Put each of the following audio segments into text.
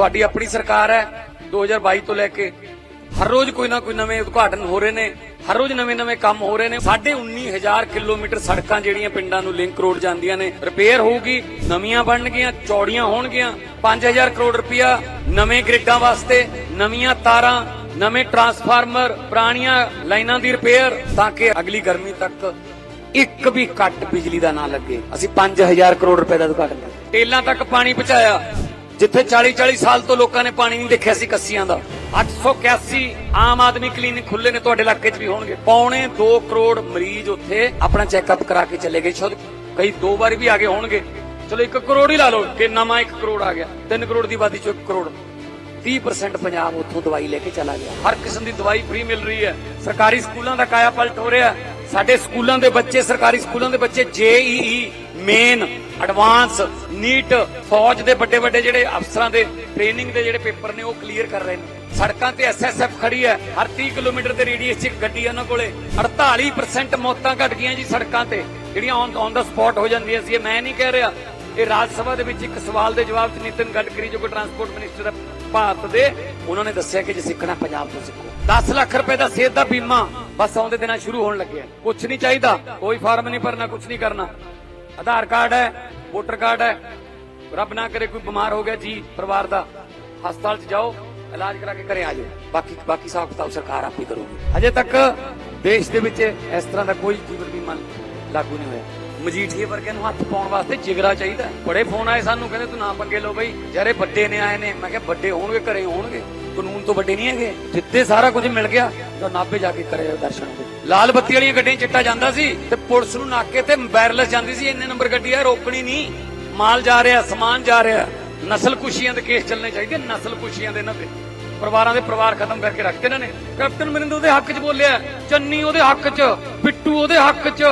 ਤੁਹਾਡੀ ਆਪਣੀ ਸਰਕਾਰ ਹੈ 2022 ਤੋਂ ਲੈ ਕੇ ਹਰ ਰੋਜ਼ ਕੋਈ ਨਾ ਕੋਈ ਨਵੇਂ ਉਦਘਾਟਨ ਹੋ ਰਹੇ ਨੇ, ਹਰ ਰੋਜ਼ ਨਵੇਂ-ਨਵੇਂ ਕੰਮ ਹੋ ਰਹੇ ਨੇ। ਸਾਡੇ 19000 ਕਿਲੋਮੀਟਰ ਸੜਕਾਂ ਜਿਹੜੀਆਂ ਪਿੰਡਾਂ ਨੂੰ ਲਿੰਕ ਰੋਡ ਜਾਂਦੀਆਂ ਨੇ, ਰਿਪੇਅਰ ਹੋਊਗੀ, ਨਵੀਆਂ ਬਣਨਗੀਆਂ ਚੌੜੀਆਂ ਹੋਣਗੀਆਂ। 5000 ਕਰੋੜ ਰੁਪਇਆ ਨਵੇਂ ਗ੍ਰਿਡਾਂ ਵਾਸਤੇ, ਨਵੀਆਂ ਤਾਰਾਂ, ਨਵੇਂ ਟਰਾਂਸਫਾਰਮਰ, ਪੁਰਾਣੀਆਂ ਲਾਈਨਾਂ ਦੀ ਰਿਪੇਅਰ, ਤਾਂ ਕਿ ਅਗਲੀ ਗਰਮੀ ਤੱਕ ਇੱਕ ਵੀ ਕੱਟ ਬਿਜਲੀ ਦਾ ਨਾ ਲੱਗੇ। ਅਸੀਂ 5000 ਕਰੋੜ ਰੁਪਏ ਦਾ ਉਦਘਾਟਨ ਟੇਲਾਂ ਤੱਕ ਪਾਣੀ ਪਹੁੰਚਾਇਆ। ਜਿੱਥੇ 40 40 ਸਾਲ ਤੋਂ ਲੋਕਾਂ ਨੇ ਪਾਣੀ ਨਹੀਂ ਦੇਖਿਆ ਸੀ ਕੱਸੀਆਂ ਦਾ 881 ਆਮ ਆਦਮੀ ਕਲੀਨਿਕ ਖੁੱਲੇ ਨੇ ਤੁਹਾਡੇ ਇਲਾਕੇ 'ਚ ਵੀ ਹੋਣਗੇ। ਪੌਣੇ 2 ਕਰੋੜ ਮਰੀਜ਼ ਉੱਥੇ ਆਪਣਾ ਚੈੱਕਅਪ ਕਰਾ ਕੇ ਚਲੇ ਗਏ। ਸ਼ਾਇਦ ਕਈ ਦੋ ਵਾਰ ਵੀ ਆ ਗਏ ਹੋਣਗੇ। ਚਲੋ 1 ਕਰੋੜ ਹੀ ਲਾ ਲਓ ਕਿ ਨਵਾਂ 1 ਕਰੋੜ ਆ ਗਿਆ। 3 ਕਰੋੜ ਦੀ ਆਬਾਦੀ 'ਚੋਂ 1 ਕਰੋੜ। 30% ਪੰਜਾਬ ਉੱਥੋਂ ਦਵਾਈ ਲੈ ਕੇ ਚਲਾ ਗਿਆ। ਹਰ ਕਿਸਮ ਦੀ ਦਵਾਈ ਫ੍ਰੀ ਮਿਲ ਰਹੀ ਹੈ। ਸਰਕਾਰੀ ਸਕੂਲਾਂ ਦਾ ਕਾਇਆ ਪਲਟ ਹੋ ਰਿਹਾ ਸਾਡੇ ਸਕੂਲਾਂ ਦੇ ਬੱਚੇ, ਸਰਕਾਰੀ ਸਕੂਲਾਂ ਦੇ ਬੱਚੇ ਜੇਈਈ ਮੇਨ, ਐਡਵਾਂਸ, ਨੀਟ, ਫੌਜ ਦੇ ਵੱਡੇ ਵੱਡੇ ਜਿਹੜੇ ਅਫਸਰਾਂ ਦੇ ਟ੍ਰੇਨਿੰਗ ਦੇ ਜਿਹੜੇ ਪੇਪਰ ਨੇ ਉਹ ਕਲੀਅਰ ਕਰ ਰਹੇ ਨੇ। ਸੜਕਾਂ ਤੇ ਐਸਐਸਐਫ ਖੜੀ ਹੈ। ਹਰ 30 ਕਿਲੋਮੀਟਰ ਦੇ ਰੇਡੀਅਸ 'ਚ ਗੱਡੀ ਹੈ ਉਹਨਾਂ ਕੋਲੇ। 48% ਮੌਤਾਂ ਘਟ ਗਈਆਂ ਜੀ ਸੜਕਾਂ ਤੇ। ਜਿਹੜੀਆਂ ਔਨ ਦਾ ਸਪੌਟ ਹੋ ਜਾਂਦੀਆਂ ਸੀ। ਇਹ ਮੈਂ ਨਹੀਂ ਕਹਿ ਰਿਹਾ। ਇਹ ਰਾਜ ਸਭਾ ਦੇ ਵਿੱਚ ਇੱਕ ਸਵਾਲ ਦੇ ਜਵਾਬ 'ਚ ਨਿਤਿਨ ਗਡਕਰੀ, ਜੋ ਕਿ ਟਰਾਂਸਪੋਰਟ ਮਿਨਿਸਟਰ ਹੈ ਭਾਰਤ ਦੇ, ਉਹਨਾਂ ਨੇ ਦੱਸਿਆ ਕਿ ਜੇ ਸਿੱਖਣਾ ਪੰਜਾਬ ਤੋਂ ਸਿੱਖੋ। 10 ਲੱਖ ਰੁਪਏ ਦਾ ਸਿਹਤ ਦਾ ਬੀਮਾ ਬਸ ਆਉਂਦੇ ਦਿਨਾਂ ਸ਼ੁਰੂ ਹੋਣ ਲੱਗਿਆ ਕੁਝ ਨਹੀਂ ਚਾਹੀਦਾ, ਕੋਈ ਫਾਰਮ ਨਹੀਂ ਭਰਨਾ ਕੁਝ ਨਹੀਂ ਕਰਨਾ। ਆਧਾਰ ਕਾਰਡ ਹੈ, ਵੋਟਰ ਕਾਰਡ ਹੈ। ਰੱਬ ਨਾ ਕਰੇ ਕੋਈ ਬਿਮਾਰ ਹੋ ਗਿਆ ਜੀ, ਪਰਿਵਾਰ ਦਾ। ਹਸਪਤਾਲ 'ਚ ਜਾਓ, ਇਲਾਜ ਕਰਾ ਕੇ ਘਰੇ ਆ ਜਾਓ। ਬਾਕੀ ਬਾਕੀ ਹਿਸਾਬ ਕਿਤਾਬ ਸਰਕਾਰ ਆਪੇ ਕਰੂਗੀ। ਅਜੇ ਤੱਕ ਦੇਸ਼ ਦੇ ਵਿੱਚ ਇਸ ਤਰ੍ਹਾਂ ਦਾ ਕੋਈ ਜੀਵਨ ਬੀਮਾ ਲਾਗੂ ਨਹੀਂ ਹੋਇਆ। ਮਜੀਠੀਏ ਵਰਗੇ ਨੂੰ ਹੱਥ ਪਾਉਣ ਵਾਸਤੇ ਜਿਗਰਾ ਚਾਹੀਦਾ। ਬੜੇ ਫੋਨ ਆਏ ਸਾਨੂੰ, ਕਹਿੰਦੇ ਤੂੰ ਨਾ ਪੰਗੇ ਲਓ ਬਈ। ਜਿਹੜੇ ਵੱਡੇ ਨੇ, ਆਏ ਨੇ। ਮੈਂ ਕਿਹਾ ਵੱਡੇ ਹੋਣਗੇ, ਘਰੇ ਹੋਣਗੇ। ਕਾਨੂੰਨ ਤੋਂ ਵੱਡੇ ਨਹੀਂ ਹੈਗੇ। ਜਿੱਤੇ ਸਾਰਾ ਕੁਝ ਮਿਲ ਗਿਆ, ਤਾਂ ਨਾਭੇ ਜਾ ਕੇ ਕਰੇ ਦਰਸ਼ਨ ਲਾਲ ਬੱਤੀ ਵਾਲੀਆਂ ਗੱਡੀਆਂ ਚਿੱਟਾ ਜਾਂਦਾ ਸੀ ਤੇ ਪੁਲਿਸ ਨੂੰ ਨਾਕੇ ਤੇ ਵਾਇਰਲੈਸ ਜਾਂਦੀ ਸੀ, ਇੰਨੇ ਨੰਬਰ ਗੱਡੀ ਆ, ਰੋਕਣੀ ਨਹੀਂ। ਮਾਲ ਜਾ ਰਿਹਾ, ਸਮਾਨ ਜਾ ਰਿਹਾ। ਨਸਲ ਕੁਸ਼ੀਆਂ ਦੇ ਕੇਸ ਚੱਲਣੇ ਚਾਹੀਦੇ, ਨਸਲ ਕੁਸ਼ੀਆਂ ਦੇ ਇਹਨਾਂ ਤੇ। ਪਰਿਵਾਰਾਂ ਦੇ ਪਰਿਵਾਰ ਖਤਮ ਕਰਕੇ ਰੱਖਦੇ ਇਹਨਾਂ ਨੇ। ਕੈਪਟਨ ਮਨਿੰਦਰ ਉਹਦੇ ਹੱਕ 'ਚ ਬੋਲਿਆ, ਚੰਨੀ ਉਹਦੇ ਹੱਕ 'ਚ ਬਿੱਟੂ ਉਹਦੇ ਹੱਕ 'ਚ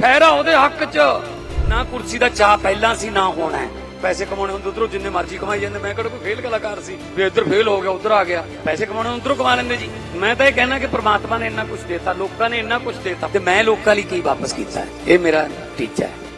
ਖੈਰਾ ਉਹਦੇ ਹੱਕ 'ਚ। ਨਾ ਕੁਰਸੀ ਦਾ ਚਾਹ ਪਹਿਲਾਂ ਸੀ, ਨਾ ਹੋਣਾ ਪੈਸੇ ਕਮਾਉਣੇ ਹੁੰਦੇ ਉਧਰੋਂ ਜਿੰਨੇ ਮਰਜ਼ੀ ਕਮਾਈ ਜਾਂਦੇ। ਮੈਂ ਕਿਹੜਾ ਕੋਈ ਫੇਲ ਕਲਾਕਾਰ ਸੀ? ਵੀ ਇੱਧਰ ਫੇਲ ਹੋ ਗਿਆ, ਉਧਰ ਆ ਗਿਆ। ਪੈਸੇ ਕਮਾਉਣੇ ਉਧਰੋਂ ਕਮਾ ਲੈਂਦੇ ਜੀ। ਮੈਂ ਤਾਂ ਇਹ ਕਹਿਣਾ ਕਿ ਪ੍ਰਮਾਤਮਾ ਨੇ ਇੰਨਾ ਕੁਝ ਦਿੱਤਾ, ਲੋਕਾਂ ਨੇ ਇੰਨਾ ਕੁਝ ਦਿੱਤਾ। ਤੇ ਮੈਂ ਲੋਕਾਂ ਲਈ ਕੀ ਵਾਪਸ ਕੀਤਾ? ਇਹ ਮੇਰਾ ਟੀਚਾ ਹੈ।